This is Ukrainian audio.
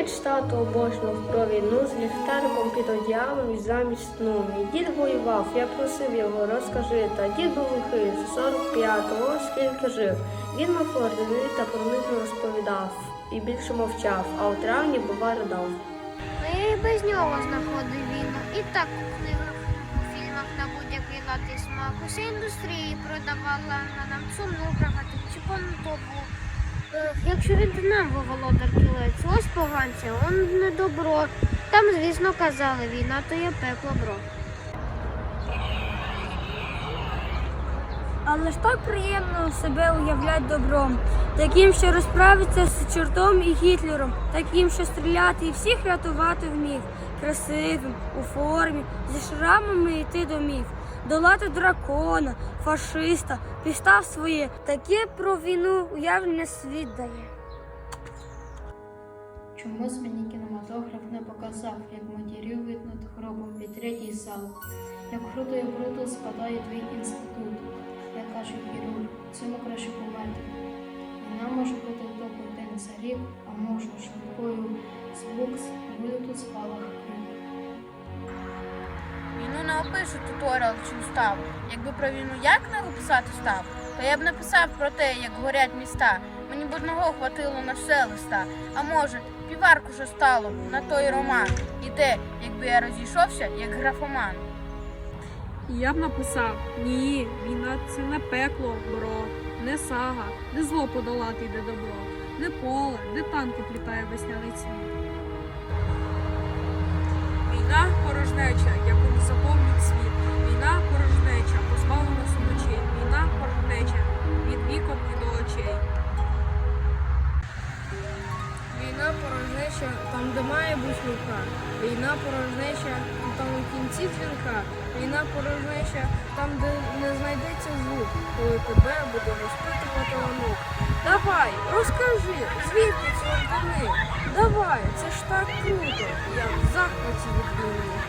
Малий тато обожнув про війну з ліхтариком під одіялом і замість сну. Мій дід воював, я просив його, розкажи. Та дід був лихий, з 45-го скільки жив. Він мав ордени та про них розповідав. І більше мовчав, а у травні бува ридав. Я і без нього знаходив війну. І так у книгах, у фільмах на будь-який лад і смак. Уся індустрія продавала на нам сумну брагату чи понтову. Якщо він нам володар кілець, ось поганця, он не добро. Там, звісно, казали, війна то є пекло бро. Але ж так приємно себе уявлять добром, таким, що розправиться з чортом і Гітлером, таким, що стріляти і всіх рятувати вмів, красивим, у формі, зі шрамами йти домів, долати дракона, фашиста, пістав своє, таке про війну уявлення світ дає. Чомусь мені кінематограф не показав, як матірів видно хробом під третій зал, як круто і круто спадає твій інститут. Я кажу, хірург, цьому краще померти. Війна може бути добрий день за рік, а може швидкою з букс буде спалах. Війну не опишу туторіал чи устав. Якби про війну як не писати став, то я б написав про те, як горять міста. Мені б одного хватило на все листа. А може, піварку що стало на той роман. І те, якби я розійшовся, як графоман. Я б написав: ні, війна це не пекло, бро, не сага, не зло подолати йде добро, не поле, де танки плітає весняний цвіт. Порожнеча там, де має бути рука. Війна порожнеча там у кінці дзвінка. Війна порожнеча там, де не знайдеться звук, коли тебе буде розпитувати онук. Давай, розкажи, звідки ці ордени? Давай, це ж так круто. Я в захваті від війни.